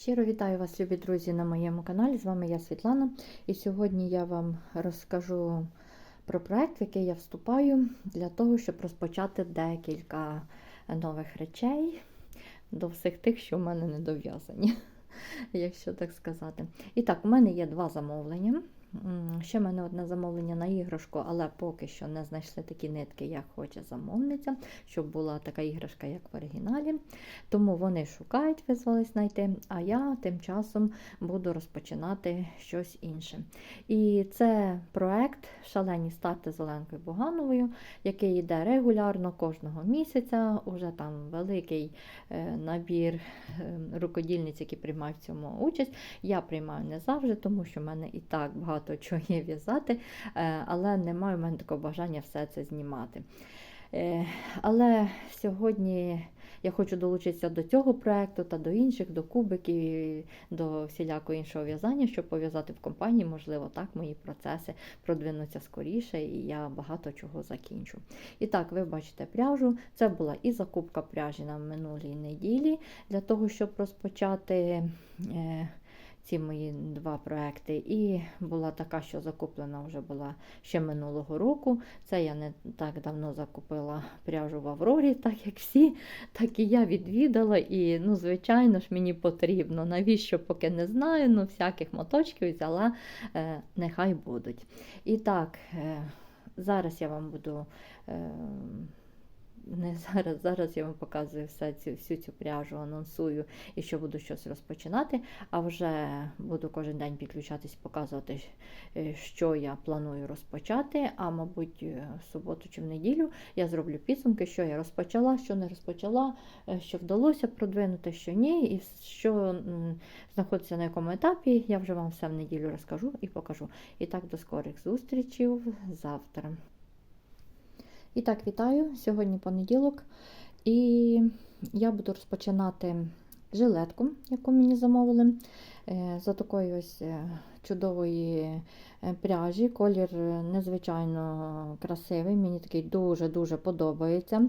Щиро вітаю вас, любі друзі, на моєму каналі. З вами я Світлана. І сьогодні я вам розкажу про проект, в який я вступаю для того, щоб розпочати декілька нових речей до всіх тих, що в мене не дов'язані, якщо так сказати. І так, у мене є два замовлення. Ще в мене одне замовлення на іграшку, але поки що не знайшли такі нитки, як хоче замовниця, щоб була така іграшка, як в оригіналі. Тому вони шукають, визвались знайти, а я тим часом буду розпочинати щось інше. І це проект Шалені старти з Оленкою який йде регулярно кожного місяця. Уже там великий е, набір е, рукодільниць, які приймають в цьому участь. Я приймаю не завжди, тому що в мене і так багато чого є в'язати, е, але немає в мене такого бажання все це знімати. Е, Але сьогодні я хочу долучитися до цього проекту та до інших, до кубиків, до всілякого іншого в'язання, щоб пов'язати в компанії. Можливо, так мої процеси продвинуться скоріше, і я багато чого закінчу. І так, ви бачите пряжу. Це була і закупка пряжі на минулій неділі для того, щоб розпочати. е, ці мої два проекти. І була така, що закуплена вже була ще минулого року. Це я не так давно закупила пряжу в Аврорі, так як всі, так і я відвідала. І, ну, звичайно ж, мені потрібно. Навіщо, поки не знаю, ну, всяких моточків взяла, е, нехай будуть. І так, е, зараз я вам буду. Е, не зараз, зараз я вам показую все цю, всю цю пряжу, анонсую і що буду щось розпочинати, а вже буду кожен день підключатись, показувати, е, що я планую розпочати. А мабуть, е, в суботу чи в неділю я зроблю підсумки, що я розпочала, що не розпочала, е, що вдалося продвинути, що ні, і що знаходиться на якому етапі. Я вже вам все в неділю розкажу і покажу. І так, до скорих зустрічей завтра. І так, вітаю. Сьогодні понеділок, і я буду розпочинати жилетку, яку мені замовили. е, За такою ось е, чудової е, пряжі. Колір е, незвичайно красивий, мені такий дуже-дуже подобається.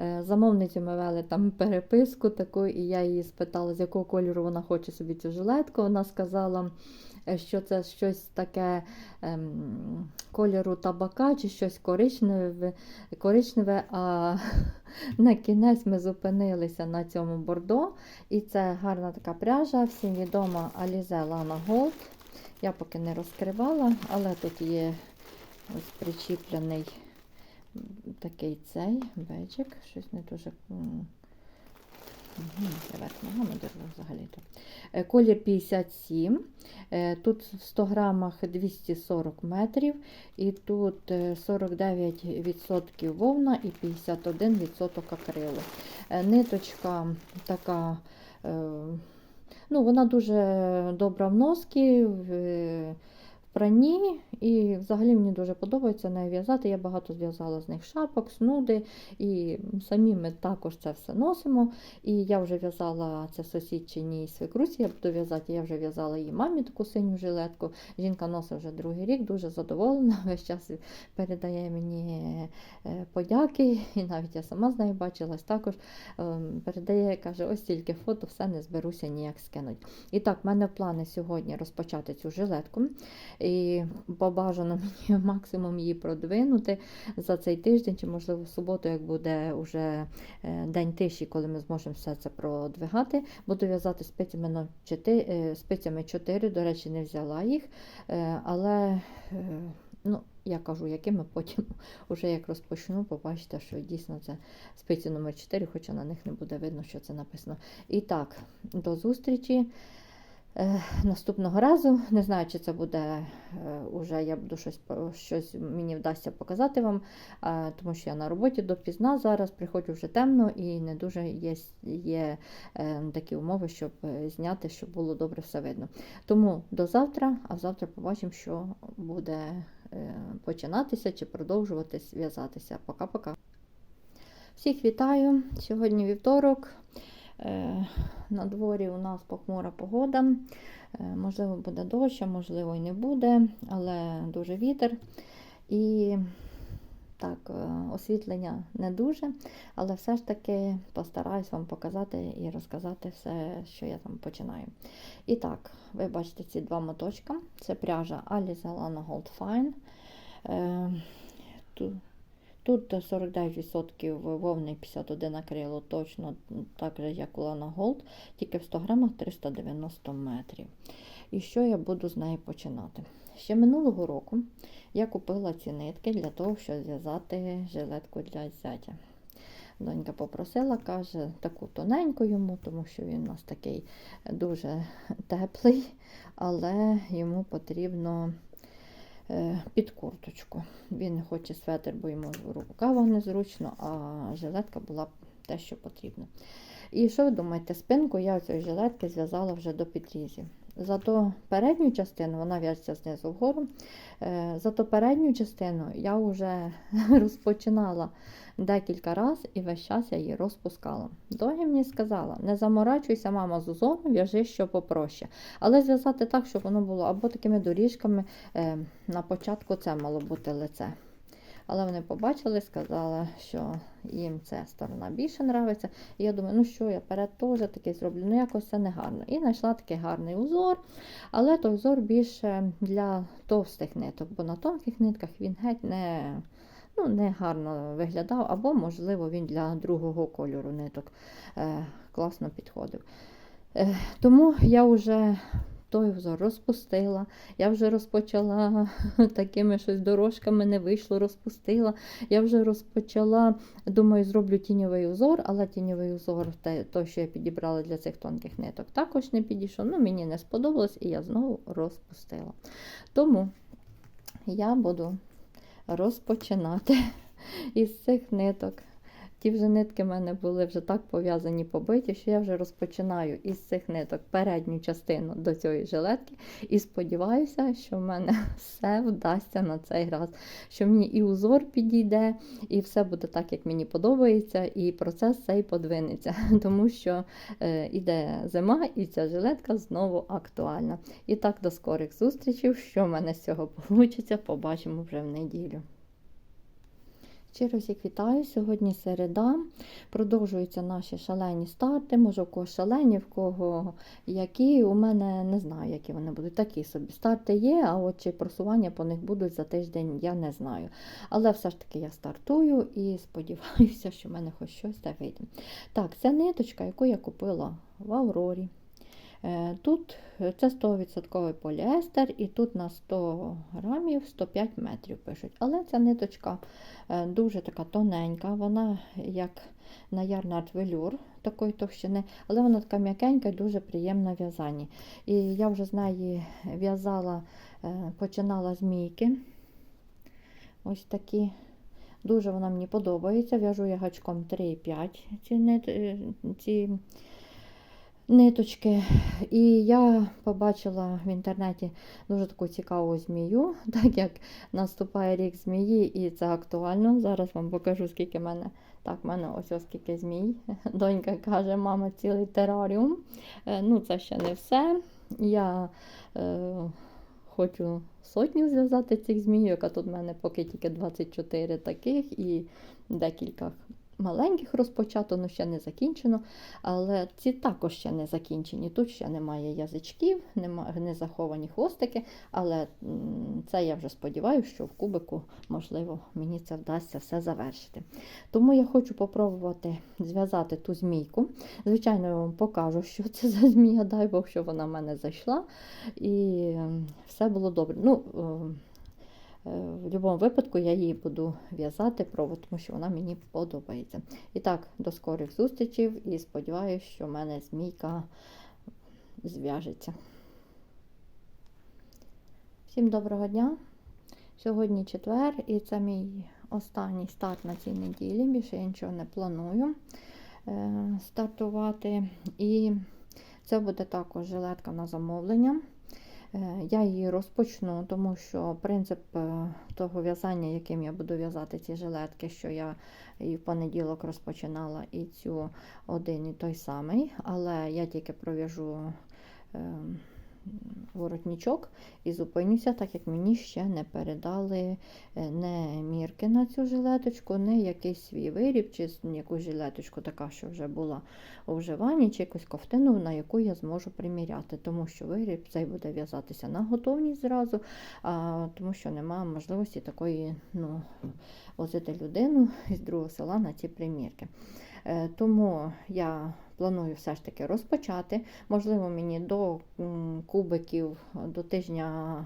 Е, Замовницю ми вели там переписку таку, і я її спитала, з якого кольору вона хоче собі цю жилетку. Вона сказала, що це щось таке ем, кольору табака чи щось коричневе, коричневе, а на кінець ми зупинилися на цьому бордо. І це гарна така пряжа, всім відома Alize Lana Gold. Я поки не розкривала, але тут є ось причіплений такий цей беджик, щось не дуже. взагалі-то. Е, Колір 57. Е, Тут в 100 грамах 240 метрів, і тут е, 49% вовна і 51% акрилу. Е, Ниточка така, е, ну, вона дуже добра в носки, в е, пранні, і взагалі мені дуже подобається нею в'язати. Я багато зв'язала з них шапок, снуди, і самі ми також це все носимо. І я вже в'язала це сусідчиній свекрусі, я буду в'язати, я вже в'язала її мамі таку синю жилетку. Жінка носить вже другий рік, дуже задоволена. Весь час передає мені е, подяки, і навіть я сама з нею бачилась також. ем, Передає, каже, ось тільки фото, все не зберуся ніяк скинуть. І так, в мене плани сьогодні розпочати цю жилетку. І побажано мені максимум її продвинути за цей тиждень, чи, можливо, в суботу, як буде вже е, день тиші, коли ми зможемо все це продвигати. Буду в'язати спицями, на 4, е, спицями 4, до речі, не взяла їх. Е, Але ну, я кажу, якими потім, уже як розпочну, побачите, що дійсно це спиці номер 4, хоча на них не буде видно, що це написано. І так, до зустрічі. Е, Наступного разу не знаю, чи це буде е, уже я буду щось щось мені вдасться показати вам, е, тому що я на роботі допізна зараз, приходжу вже темно і не дуже є, є такі умови, щоб зняти, щоб було добре все видно. Тому до завтра, а завтра побачимо, що буде починатися чи продовжуватись в'язатися. Пока-пока. Всіх вітаю! Сьогодні вівторок. Е, На дворі у нас похмура погода. Е, Можливо, буде дощ, а можливо і не буде, але дуже вітер. І так, е, освітлення не дуже, але все ж таки постараюсь вам показати і розказати все, що я там починаю. І так, ви бачите ці два моточка. Це пряжа Alice Alana Gold Fine. Тут Тут 49% вовни 51 акрилу, точно так же, як у Lana Gold, тільки в 100 грамах 390 метрів. І що я буду з неї починати? Ще минулого року я купила ці нитки для того, щоб зв'язати жилетку для зятя. Донька попросила, каже, таку тоненьку йому, тому що він у нас такий дуже теплий, але йому потрібно під курточку. Він не хоче светр, бо йому в незручно, а жилетка була те, що потрібно. І що ви думаєте, спинку я цієї жилетки зв'язала вже до підрізів. Зато передню частину вона в'яжеться знизу вгору. Е, Зато передню частину я вже розпочинала декілька разів і весь час я її розпускала. Доня мені сказала: не заморачуйся, мама, з узором, в'яжи що попроще. Але зв'язати так, щоб воно було або такими доріжками. е, На початку це мало бути лице. Але вони побачили, сказали, що їм ця сторона більше подобається. І я думаю, ну що, я перед теж такий зроблю, ну якось це не гарно. І знайшла такий гарний узор, але той узор більше для товстих ниток, бо на тонких нитках він геть не, ну, не гарно виглядав, або, можливо, він для другого кольору ниток е, класно підходив. Е, тому я вже той взор розпустила. Я вже розпочала такими щось дорожками, не вийшло, розпустила. Я вже розпочала, думаю, зроблю тіньовий узор, але тіньовий узор, те, той, що я підібрала для цих тонких ниток, також не підійшов. Ну, мені не сподобалось, і я знову розпустила. Тому я буду розпочинати із цих ниток. Ті вже нитки в мене були вже так пов'язані, побиті, що я вже розпочинаю із цих ниток передню частину до цієї жилетки. І сподіваюся, що в мене все вдасться на цей раз. Що мені і узор підійде, і все буде так, як мені подобається, і процес цей подвинеться. Тому що е, іде зима, і ця жилетка знову актуальна. І так, до скорих зустрічей. Що в мене з цього вийде, побачимо вже в неділю. Щиро всіх вітаю. Сьогодні середа. Продовжуються наші шалені старти. Може, у кого шалені, в кого які. У мене не знаю, які вони будуть. Такі собі. Старти є, а от чи просування по них будуть за тиждень, я не знаю. Але все ж таки я стартую і сподіваюся, що в мене хоч щось та вийде. Так, це ниточка, яку я купила в Аврорі. Е, Тут це 100% поліестер, і тут на 100 грамів 105 метрів пишуть. Але ця ниточка е, дуже така тоненька, вона як наярнат велюр такої товщини, але вона така м'якенька і дуже приємна в в'язанні. І я вже з неї в'язала, е, починала змійки. Ось такі. Дуже вона мені подобається. В'яжу я гачком 3,5 ці, ці ниточки. І я побачила в інтернеті дуже таку цікаву змію, так як наступає рік змії, і це актуально. Зараз вам покажу, скільки в мене. Так, в мене ось ось скільки змій. Донька каже, мама, цілий тераріум. Е, Ну, це ще не все. Я е, хочу сотню зв'язати цих змій, яка тут в мене поки тільки 24 таких і декілька маленьких розпочато, але ще не закінчено. Але ці також ще не закінчені. Тут ще немає язичків, немає, не заховані хвостики, але це я вже сподіваюся, що в кубику, можливо, мені це вдасться все завершити. Тому я хочу попробувати зв'язати ту змійку. Звичайно, я вам покажу, що це за змія, дай Бог, що вона в мене зайшла. І все було добре. Ну, е, Е, В будь-якому випадку я її буду в'язати тому що вона мені подобається. І так, до скорих зустрічей і сподіваюся, що в мене змійка зв'яжеться. Всім доброго дня! Сьогодні четвер, і це мій останній старт на цій неділі. Більше я нічого не планую е, стартувати. І це буде також жилетка на замовлення. Е, Я її розпочну, тому що принцип е, того в'язання, яким я буду в'язати ці жилетки, що я і в понеділок розпочинала і цю один і той самий, але я тільки пров'яжу е, воротничок і зупинюся, так як мені ще не передали е, не мірки на цю жилеточку, не якийсь свій виріб, чи якусь жилеточку, така, що вже була у вживанні, чи якусь ковтину, на яку я зможу приміряти, тому що виріб цей буде в'язатися на готовність зразу, а, тому що немає можливості такої ну, возити людину із другого села на ці примірки. Е, Тому я планую все ж таки розпочати. Можливо, мені до кубиків, до тижня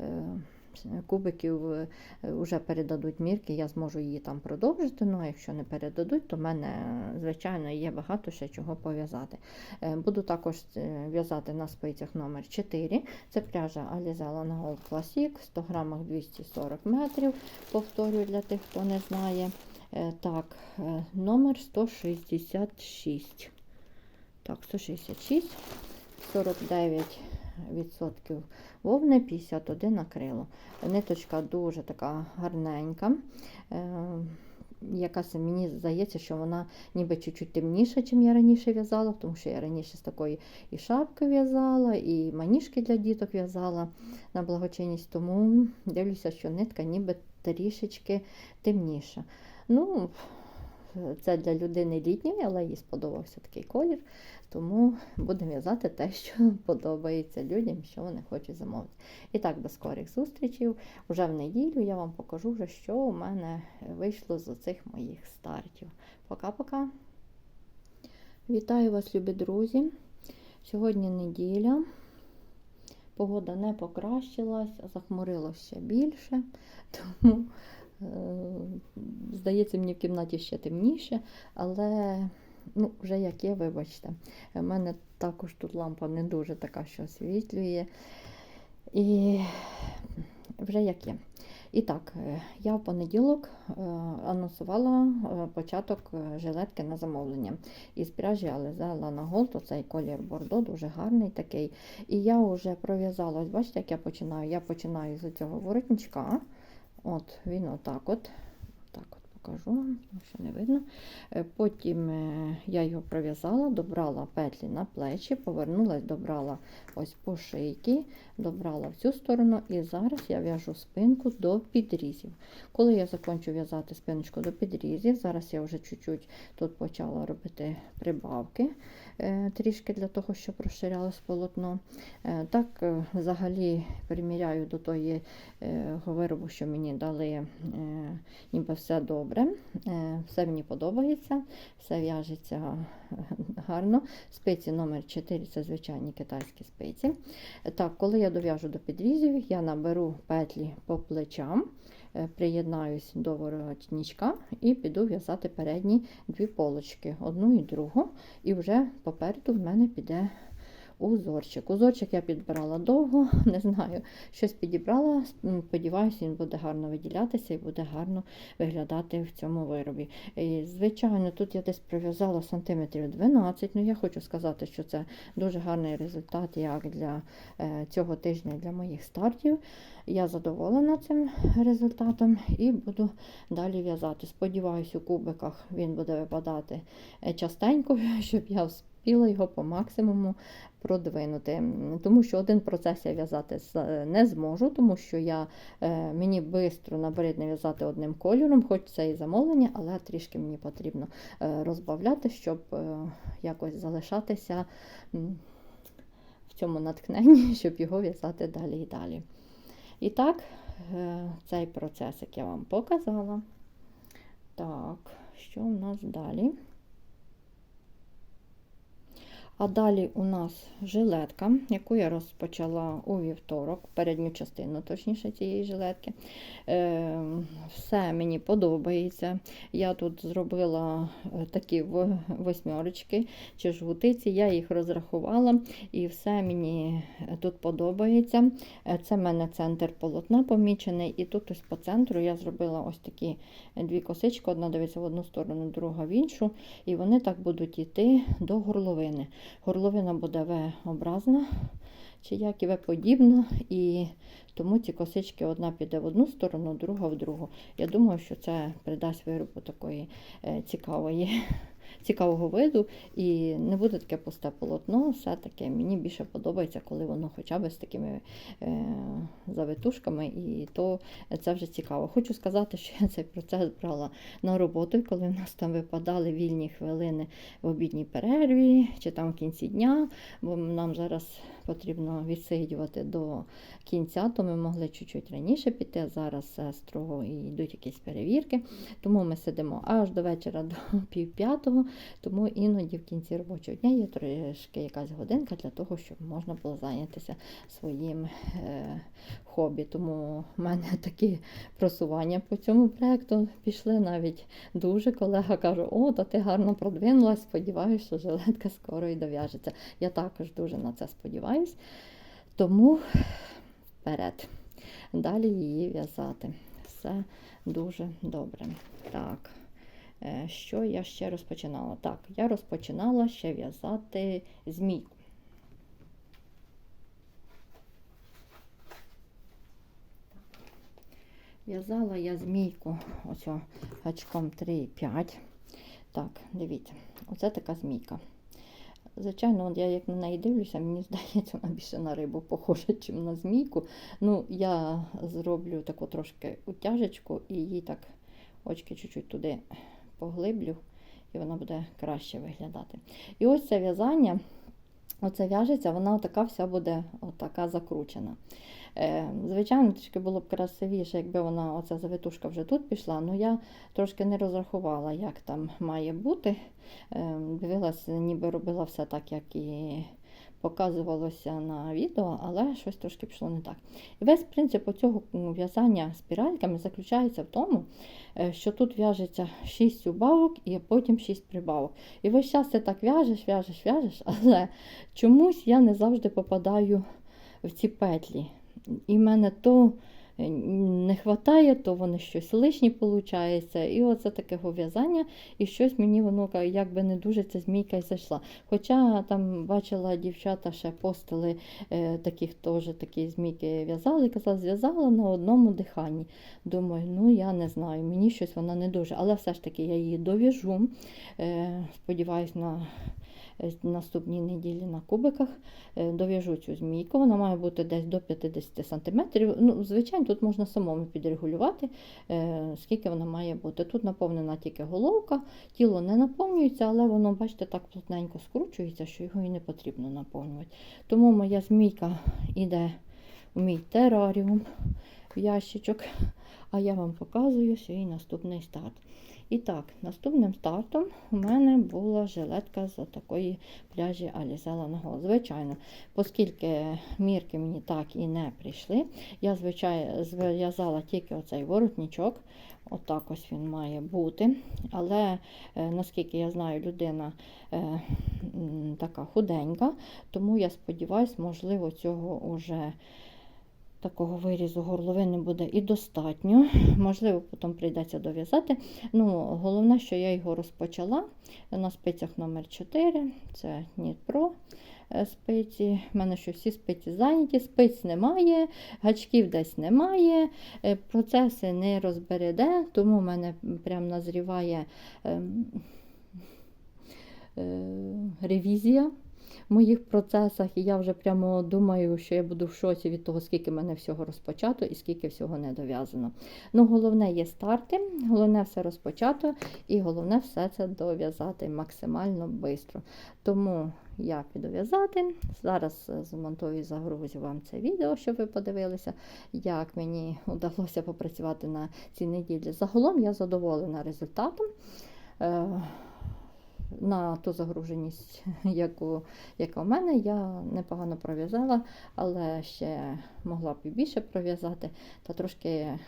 е, кубиків вже передадуть мірки, я зможу її там продовжити. Ну, а якщо не передадуть, то в мене, звичайно, є багато ще чого пов'язати. Е, Буду також е, в'язати на спицях номер 4. Це пряжа Alize Gold Classic, 100 грамах 240 метрів. Повторюю для тих, хто не знає. Е, Так, е, номер 166. Так, 166, 49% вовни, 51 акрилу. Ниточка дуже така гарненька. Е, Якась мені здається, що вона ніби чуть-чуть темніша, ніж я раніше в'язала, тому що я раніше з такої і шапки в'язала, і маніжки для діток в'язала на благочинність, тому дивлюся, що нитка ніби трішечки темніша. Ну, це для людини літньої, але їй сподобався такий колір. Тому будемо в'язати те, що подобається людям, що вони хочуть замовити. І так, до скорих зустрічей. Уже в неділю я вам покажу, вже, що у мене вийшло з оцих моїх стартів. Пока-пока. Вітаю вас, любі друзі. Сьогодні неділя. Погода не покращилась, а захмурилося ще більше. Тому Здається, мені в кімнаті ще темніше, але ну, вже як є, вибачте. У мене також тут лампа не дуже така, що освітлює. І вже як є. І так, е, я в понеділок е, анонсувала е, початок е, жилетки на замовлення. Із пряжі Alize Lana Gold, оцей колір бордо, дуже гарний такий. І я вже пров'язалась, бачите, як я починаю? Я починаю з цього воротничка. От він отак от. Так от покажу що не видно. Е, Потім е, я його пров'язала, добрала петлі на плечі, повернулась, добрала ось по шийки, добрала в цю сторону, і зараз я в'яжу спинку до підрізів. Коли я закінчу в'язати спиночку до підрізів, зараз я вже чуть-чуть тут почала робити прибавки е, трішки для того, щоб розширялось полотно. Е, Так, е, взагалі приміряю до тої виробу, що мені дали, ніби все добре, все мені подобається, все в'яжеться гарно. Спиці номер 4 це звичайні китайські спиці. Так, коли я дов'яжу до підрізів, я наберу петлі по плечам, е, приєднаюсь до воротничка і піду в'язати передні дві полочки, одну і другу. І вже попереду в мене піде узорчик. Узорчик я підбирала довго, не знаю, щось підібрала. Сподіваюся, він буде гарно виділятися і буде гарно виглядати в цьому виробі. І, звичайно, тут я десь пров'язала сантиметрів 12, ну я хочу сказати, що це дуже гарний результат як для е, цього тижня для моїх стартів. Я задоволена цим результатом і буду далі в'язати. Сподіваюся, у кубиках він буде випадати е, частенько, щоб я встигла його по максимуму продвинути. Тому що один процес я в'язати не зможу, тому що я, е, мені швидко набридне в'язати одним кольором, хоч це і замовлення, але трішки мені потрібно е, розбавляти, щоб е, якось залишатися в цьому натхненні, щоб його в'язати далі і далі. І так, е, цей процес, як я вам показала. Так, що у нас далі? А далі у нас жилетка, яку я розпочала у вівторок, передню частину, точніше, цієї жилетки. Е, все мені подобається. Я тут зробила е, такі восьмерочки чи жгутиці, я їх розрахувала, і все мені тут подобається. Е, Це в мене центр полотна помічений, і тут ось по центру я зробила ось такі дві косички, одна дивиться в одну сторону, друга в іншу, і вони так будуть йти до горловини. Горловина буде V-образна, чи як і V-подібна, і тому ці косички одна піде в одну сторону, друга в другу. Я думаю, що це придасть виробу такої е, цікавої цікавого виду і не буде таке пусте полотно. Все-таки мені більше подобається, коли воно хоча б з такими е, завитушками, і то це вже цікаво. Хочу сказати, що я цей процес брала на роботу, і коли в нас там випадали вільні хвилини в обідній перерві чи там в кінці дня, бо нам зараз потрібно відсидювати до кінця, то ми могли чуть-чуть раніше піти. Зараз строго йдуть якісь перевірки. Тому ми сидимо аж до вечора до пів п'ятого, тому іноді в кінці робочого дня є трошки якась годинка для того, щоб можна було зайнятися своїм е, хобі. Тому в мене такі просування по цьому проєкту пішли навіть дуже. Колега каже, о, то ти гарно продвинулась, сподіваюся, що жилетка скоро і дов'яжеться. Я також дуже на це сподіваюся. Тому вперед. Далі її в'язати. Все дуже добре. Так, що я ще розпочинала? Так, я розпочинала ще в'язати змійку. В'язала я змійку оцю гачком 3,5. Так, дивіться, оце така змійка. Звичайно, от я як на неї дивлюся, мені здається, вона більше на рибу похожа, ніж на змійку. Ну, я зроблю таку трошки утяжечку і її так очки чуть-чуть туди поглиблю, і вона буде краще виглядати. І ось це в'язання, оце в'яжеться, вона така вся буде отака закручена. Е, Звичайно, трішки було б красивіше, якби вона оця завитушка вже тут пішла. Ну я трошки не розрахувала, як там має бути. Е, Дивилася, ніби робила все так, як і показувалося на відео, але щось трошки пішло не так. І весь принцип цього в'язання спіральками заключається в тому, е, що тут в'яжеться 6 убавок і потім 6 прибавок. І весь час ти так в'яжеш, в'яжеш, в'яжеш, але чомусь я не завжди попадаю в ці петлі. І в мене то не вистачає, то воно щось лишнє виходить. І оце таке в'язання, і щось мені воно якби не дуже ця змійка і зайшла. Хоча там бачила дівчата ще постили е, таких теж такі змійки в'язали, казала, зв'язала на одному диханні. Думаю, ну я не знаю, мені щось вона не дуже. Але все ж таки я її дов'яжу. Е, сподіваюсь, на Е, наступній неділі на кубиках. Е, дов'яжу цю змійку, вона має бути десь до 50 см. Ну, Звичайно, тут можна самому підрегулювати, е, скільки вона має бути. Тут наповнена тільки головка, тіло не наповнюється, але воно, бачите, так плотненько скручується, що його і не потрібно наповнювати. Тому моя змійка йде в мій тераріум в ящичок, а я вам показую свій наступний старт. І так, наступним стартом у мене була жилетка з такої пляжі Алізела Наго. Звичайно, оскільки мірки мені так і не прийшли, я звичайно зв'язала тільки оцей воротничок. Отак ось він має бути. Але, е, наскільки я знаю, людина е, така худенька, тому я сподіваюся, можливо, цього вже такого вирізу горловини буде і достатньо. Можливо, потім прийдеться дов'язати. Ну, Головне, що я його розпочала на спицях номер 4 це Дніпро е, спиці. У мене що всі спиці зайняті, спиць немає, гачків десь немає, е, процеси не розбереде, тому в мене прям назріває е, е, ревізія моїх процесах, і я вже прямо думаю, що я буду в шоці від того, скільки в мене всього розпочато і скільки всього не дов'язано. Ну, головне є старти, головне все розпочато, і головне все це дов'язати максимально швидко. Тому я підв'язати. Зараз змонтую і загрузю вам це відео, щоб ви подивилися, як мені вдалося попрацювати на цій неділі. Загалом я задоволена результатом. На ту загруженість, яку, яка в мене, я непогано пров'язала, але ще могла б і більше пров'язати, та трошки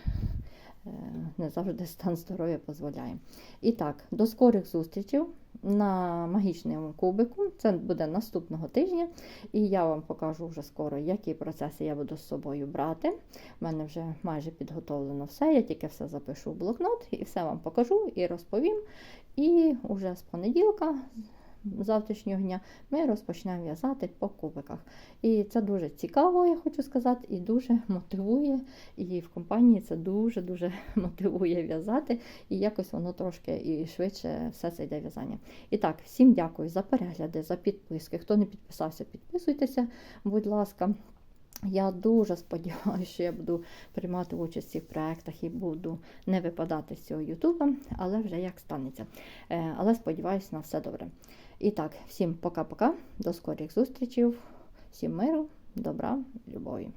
не завжди стан здоров'я дозволяє. І так, до скорих зустрічей на магічному кубику. Це буде наступного тижня, і я вам покажу вже скоро, які процеси я буду з собою брати. У мене вже майже підготовлено все. Я тільки все запишу в блокнот і все вам покажу і розповім. І вже з понеділка завтрашнього дня ми розпочнемо в'язати по кубиках. І це дуже цікаво, я хочу сказати, і дуже мотивує. І в компанії це дуже-дуже мотивує в'язати, і якось воно трошки і швидше все це йде в'язання. І так, всім дякую за перегляди, за підписки. Хто не підписався, підписуйтеся, будь ласка. Я дуже сподіваюся, що я буду приймати участь в цих проєктах і буду не випадати з цього Ютуба, але вже як станеться. Е, Але сподіваюся на все добре. І так, всім пока-пока, до скорих зустрічей, всім миру, добра, любові.